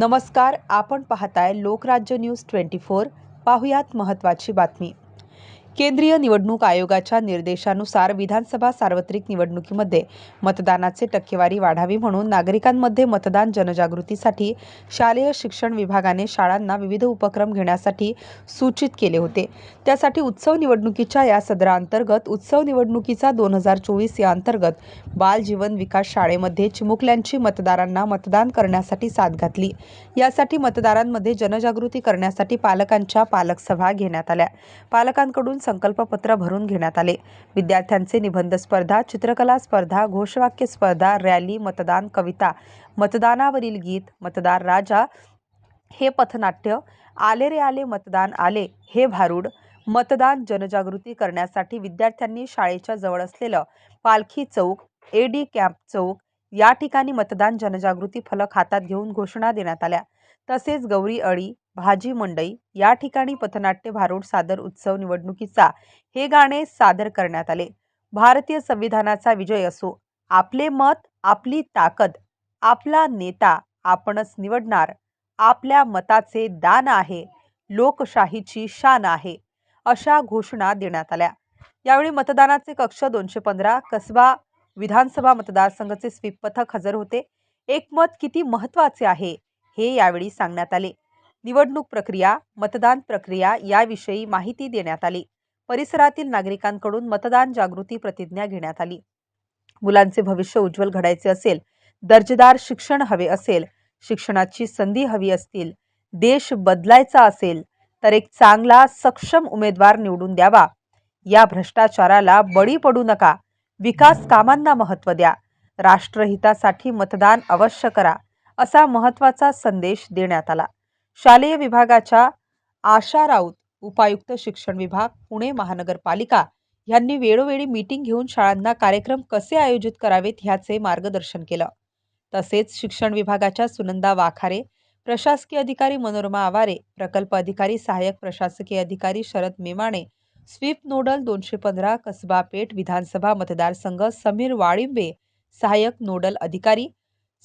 नमस्कार आपण पाहताय लोकराज्य न्यूज ट्वेंटी फोर. पाहुयात महत्त्वाची बातमी. केंद्रीय निवडणूक आयोगाच्या निर्देशानुसार विधानसभा सार्वत्रिक निवडणुकीमध्ये मतदानाचे टक्केवारी वाढावी म्हणून नागरिकांमध्ये मतदान जनजागृतीसाठी शालेय शिक्षण विभागाने शाळांना विविध उपक्रम घेण्यासाठी सूचित केले होते. त्यासाठी उत्सव निवडणुकीच्या या सदराअंतर्गत उत्सव निवडणुकीचा दोन हजार चोवीस या अंतर्गत बाल जीवन विकास शाळेमध्ये चिमुकल्यांची मतदारांना मतदान करण्यासाठी साथ घातली. यासाठी मतदारांमध्ये जनजागृती करण्यासाठी पालकांच्या पालक सभा घेण्यात आल्या. पालकांकडून संकल्पपत्र भरून घेण्यात आले. विद्यार्थ्यांचे निबंध स्पर्धा चित्रकला स्पर्धा घोषवाक्य स्पर्धा रॅली मतदान कविता मतदानावरील गीत मतदार राजा हे पथनाट्य आले रे आले मतदान आले हे भारूड मतदान जनजागृती करण्यासाठी विद्यार्थ्यांनी शाळेच्या जवळ असलेलं पालखी चौक ए डी कॅम्प चौक या ठिकाणी मतदान जनजागृती फलक हातात घेऊन घोषणा देण्यात आल्या. तसेच गौरी अळी भाजी मंडई या ठिकाणी पथनाट्य भारूड सादर उत्सव निवडणुकीचा हे गाणे सादर करण्यात आले. भारतीय संविधानाचा विजय असो आपले मत आपली ताकद आपला नेता आपणच निवडणार आपल्या मताचे दान आहे लोकशाहीची शान आहे अशा घोषणा देण्यात आल्या. यावेळी मतदानाचे कक्ष दोनशे पंधरा कसबा विधानसभा मतदारसंघाचे स्वीप पथक हजर होते. एकमत किती महत्त्वाचे आहे हे यावेळी सांगण्यात आले. निवडणूक प्रक्रिया मतदान प्रक्रिया याविषयी माहिती देण्यात आली. परिसरातील नागरिकांकडून मतदान जागृती प्रतिज्ञा घेण्यात आली. मुलांचे भविष्य उज्ज्वल घडायचे असेल दर्जेदार शिक्षण हवे असेल शिक्षणाची संधी हवी असतील देश बदलायचा असेल तर एक चांगला सक्षम उमेदवार निवडून द्यावा. या भ्रष्टाचाराला बळी पडू नका. विकास कामांना महत्त्व द्या. राष्ट्रहितासाठी मतदान अवश्य करा असा महत्त्वाचा संदेश देण्यात आला. शालेय विभागाच्या आशा राऊत उपायुक्त शिक्षण विभाग पुणे महानगरपालिका यांनी वेळोवेळी मीटिंग घेऊन शाळांना कार्यक्रम कसे आयोजित करावेत ह्याचे मार्गदर्शन केलं. तसेच शिक्षण विभागाच्या सुनंदा वाखारे प्रशासकीय अधिकारी मनोरमा आवारे प्रकल्प अधिकारी सहाय्यक प्रशासकीय अधिकारी शरद मेमाणे स्वीप नोडल दोनशे पंधरा कसबा पेठ विधानसभा मतदारसंघ समीर वाळिंबे सहाय्यक नोडल अधिकारी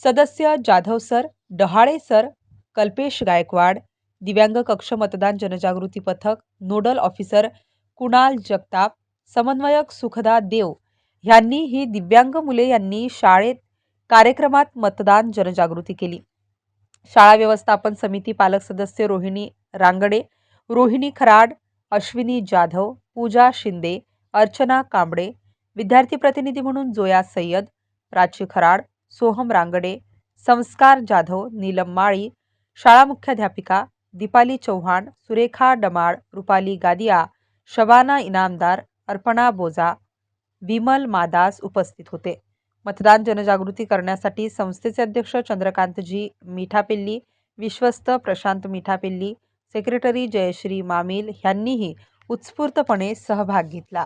सदस्य जाधव सर डहाळे सर कल्पेश गायकवाड दिव्यांग कक्ष मतदान जनजागृती पथक नोडल ऑफिसर कुणाल जगताप समन्वयक सुखदा देव ह्यांनी ही दिव्यांग मुले यांनी शाळेत कार्यक्रमात मतदान जनजागृती केली. शाळा व्यवस्थापन समिती पालक सदस्य रोहिणी रांगडे रोहिणी खराड अश्विनी जाधव पूजा शिंदे अर्चना कांबळे विद्यार्थी प्रतिनिधी म्हणून जोया सय्यद प्राची खराड सोहम रांगडे संस्कार जाधव नीलम माळी शाळा मुख्याध्यापिका दीपाली चव्हाण सुरेखा डमाळ रुपाली गादिया शबाना इनामदार अर्पणा बोजा विमल मादास उपस्थित होते. मतदान जनजागृती करण्यासाठी संस्थेचे अध्यक्ष चंद्रकांतजी मिठापिल्ली विश्वस्त प्रशांत मिठापिल्ली सेक्रेटरी जयश्री मामिल ह्यांनीही उत्स्फूर्तपणे सहभाग घेतला.